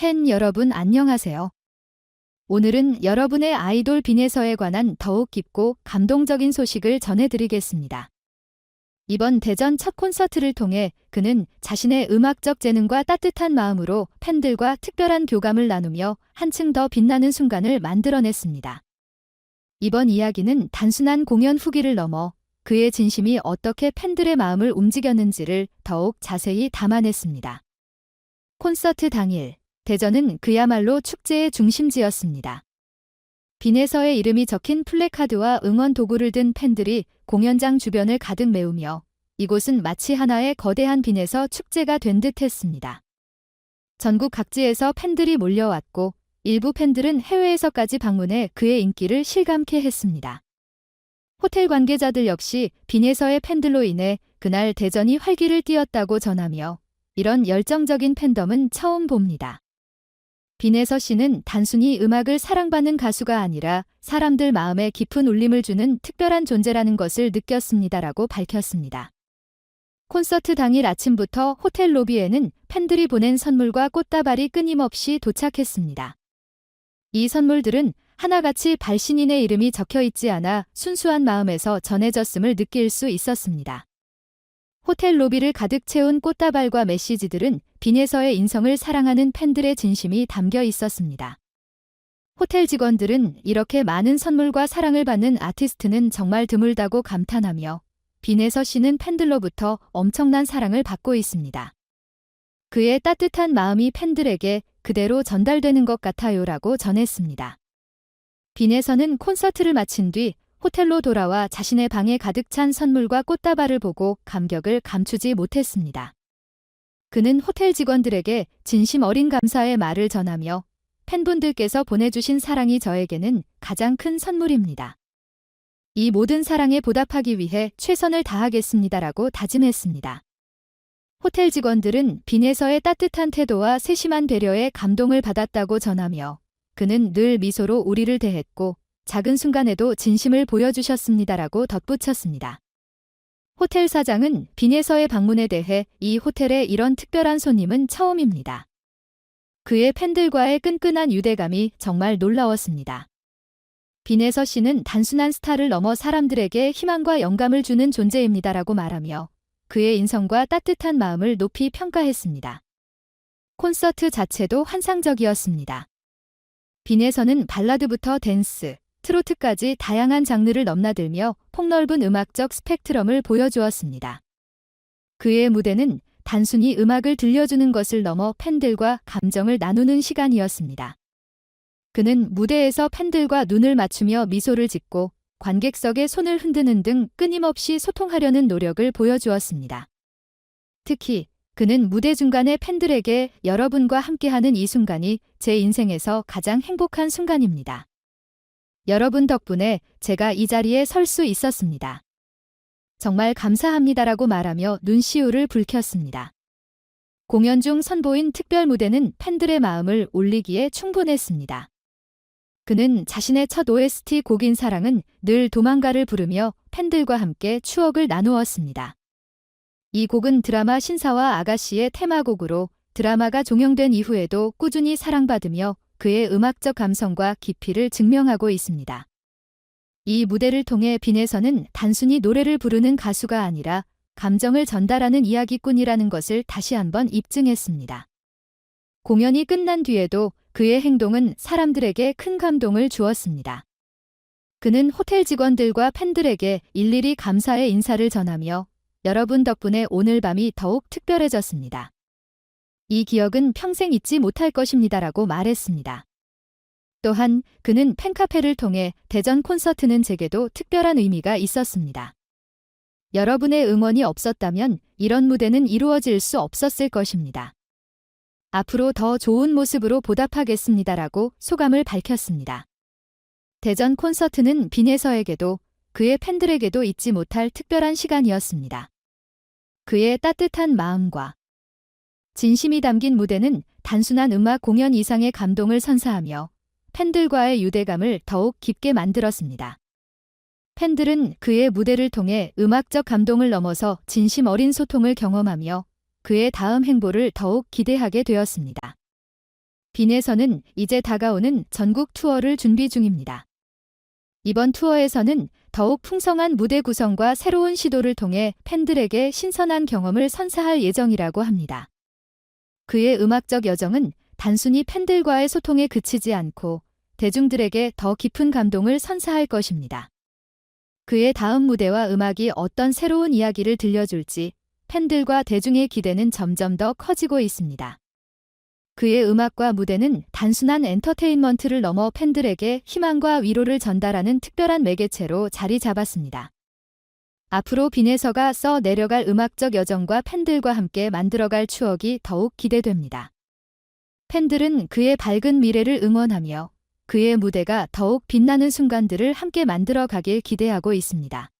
팬 여러분 안녕하세요. 오늘은 여러분의 아이돌 빈에서에 관한 더욱 깊고 감동적인 소식을 전해드리겠습니다. 이번 대전 첫 콘서트를 통해 그는 자신의 음악적 재능과 따뜻한 마음으로 팬들과 특별한 교감을 나누며 한층 더 빛나는 순간을 만들어냈습니다. 이번 이야기는 단순한 공연 후기를 넘어 그의 진심이 어떻게 팬들의 마음을 움직였는지를 더욱 자세히 담아냈습니다. 콘서트 당일, 대전은 그야말로 축제의 중심지였습니다. 빈에서의 이름이 적힌 플래카드와 응원 도구를 든 팬들이 공연장 주변을 가득 메우며 이곳은 마치 하나의 거대한 빈에서 축제가 된 듯 했습니다. 전국 각지에서 팬들이 몰려왔고 일부 팬들은 해외에서까지 방문해 그의 인기를 실감케 했습니다. 호텔 관계자들 역시 빈에서의 팬들로 인해 그날 대전이 활기를 띠었다고 전하며 이런 열정적인 팬덤은 처음 봅니다. 빈에서 씨는 단순히 음악을 사랑받는 가수가 아니라 사람들 마음에 깊은 울림을 주는 특별한 존재라는 것을 느꼈습니다라고 밝혔습니다. 콘서트 당일 아침부터 호텔 로비에는 팬들이 보낸 선물과 꽃다발이 끊임없이 도착했습니다. 이 선물들은 하나같이 발신인의 이름이 적혀 있지 않아 순수한 마음에서 전해졌음을 느낄 수 있었습니다. 호텔 로비를 가득 채운 꽃다발과 메시지들은 빈에서의 인성을 사랑하는 팬들의 진심이 담겨 있었습니다. 호텔 직원들은 이렇게 많은 선물과 사랑을 받는 아티스트는 정말 드물다고 감탄하며 빈에서 씨는 팬들로부터 엄청난 사랑을 받고 있습니다. 그의 따뜻한 마음이 팬들에게 그대로 전달되는 것 같아요라고 전했습니다. 빈에서는 콘서트를 마친 뒤 호텔로 돌아와 자신의 방에 가득 찬 선물과 꽃다발을 보고 감격을 감추지 못했습니다. 그는 호텔 직원들에게 진심 어린 감사의 말을 전하며 팬분들께서 보내주신 사랑이 저에게는 가장 큰 선물입니다. 이 모든 사랑에 보답하기 위해 최선을 다하겠습니다라고 다짐했습니다. 호텔 직원들은 빈에서의 따뜻한 태도와 세심한 배려에 감동을 받았다고 전하며 그는 늘 미소로 우리를 대했고 작은 순간에도 진심을 보여주셨습니다라고 덧붙였습니다. 호텔 사장은 빈에서의 방문에 대해 이 호텔에 이런 특별한 손님은 처음입니다. 그의 팬들과의 끈끈한 유대감이 정말 놀라웠습니다. 빈에서 씨는 단순한 스타를 넘어 사람들에게 희망과 영감을 주는 존재입니다라고 말하며 그의 인성과 따뜻한 마음을 높이 평가했습니다. 콘서트 자체도 환상적이었습니다. 빈에서는 발라드부터 댄스, 트로트까지 다양한 장르를 넘나들며 폭넓은 음악적 스펙트럼을 보여주었습니다. 그의 무대는 단순히 음악을 들려주는 것을 넘어 팬들과 감정을 나누는 시간이었습니다. 그는 무대에서 팬들과 눈을 맞추며 미소를 짓고 관객석에 손을 흔드는 등 끊임없이 소통하려는 노력을 보여주었습니다. 특히 그는 무대 중간에 팬들에게 여러분과 함께하는 이 순간이 제 인생에서 가장 행복한 순간입니다. 여러분 덕분에 제가 이 자리에 설 수 있었습니다. 정말 감사합니다라고 말하며 눈시울을 붉혔습니다. 공연 중 선보인 특별 무대는 팬들의 마음을 울리기에 충분했습니다. 그는 자신의 첫 OST 곡인 사랑은 늘 도망가를 부르며 팬들과 함께 추억을 나누었습니다. 이 곡은 드라마 신사와 아가씨의 테마곡으로 드라마가 종영된 이후에도 꾸준히 사랑받으며 그의 음악적 감성과 깊이를 증명하고 있습니다. 이 무대를 통해 빈에서는 단순히 노래를 부르는 가수가 아니라 감정을 전달하는 이야기꾼이라는 것을 다시 한번 입증했습니다. 공연이 끝난 뒤에도 그의 행동은 사람들에게 큰 감동을 주었습니다. 그는 호텔 직원들과 팬들에게 일일이 감사의 인사를 전하며 여러분 덕분에 오늘 밤이 더욱 특별해졌습니다. 이 기억은 평생 잊지 못할 것입니다라고 말했습니다. 또한 그는 팬카페를 통해 대전 콘서트는 제게도 특별한 의미가 있었습니다. 여러분의 응원이 없었다면 이런 무대는 이루어질 수 없었을 것입니다. 앞으로 더 좋은 모습으로 보답하겠습니다라고 소감을 밝혔습니다. 대전 콘서트는 빈에서에게도 그의 팬들에게도 잊지 못할 특별한 시간이었습니다. 그의 따뜻한 마음과 진심이 담긴 무대는 단순한 음악 공연 이상의 감동을 선사하며 팬들과의 유대감을 더욱 깊게 만들었습니다. 팬들은 그의 무대를 통해 음악적 감동을 넘어서 진심 어린 소통을 경험하며 그의 다음 행보를 더욱 기대하게 되었습니다. 빈에서는 이제 다가오는 전국 투어를 준비 중입니다. 이번 투어에서는 더욱 풍성한 무대 구성과 새로운 시도를 통해 팬들에게 신선한 경험을 선사할 예정이라고 합니다. 그의 음악적 여정은 단순히 팬들과의 소통에 그치지 않고 대중들에게 더 깊은 감동을 선사할 것입니다. 그의 다음 무대와 음악이 어떤 새로운 이야기를 들려줄지 팬들과 대중의 기대는 점점 더 커지고 있습니다. 그의 음악과 무대는 단순한 엔터테인먼트를 넘어 팬들에게 희망과 위로를 전달하는 특별한 매개체로 자리 잡았습니다. 앞으로 빈에서가 써 내려갈 음악적 여정과 팬들과 함께 만들어갈 추억이 더욱 기대됩니다. 팬들은 그의 밝은 미래를 응원하며 그의 무대가 더욱 빛나는 순간들을 함께 만들어 가길 기대하고 있습니다.